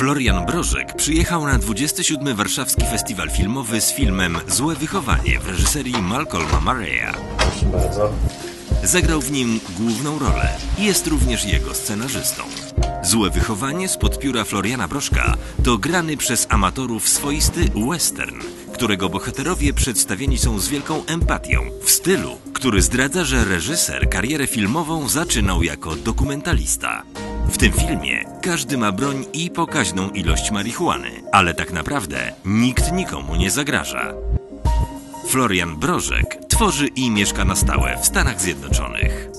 Florian Brożek przyjechał na 27. Warszawski Festiwal Filmowy z filmem Złe Wychowanie w reżyserii Malcolma Murray'a. Proszę bardzo. Zagrał w nim główną rolę i jest również jego scenarzystą. Złe Wychowanie spod pióra Floriana Brożka to grany przez amatorów swoisty western, którego bohaterowie przedstawieni są z wielką empatią, w stylu, który zdradza, że reżyser karierę filmową zaczynał jako dokumentalista. W tym filmie każdy ma broń i pokaźną ilość marihuany, ale tak naprawdę nikt nikomu nie zagraża. Florian Brożek tworzy i mieszka na stałe w Stanach Zjednoczonych.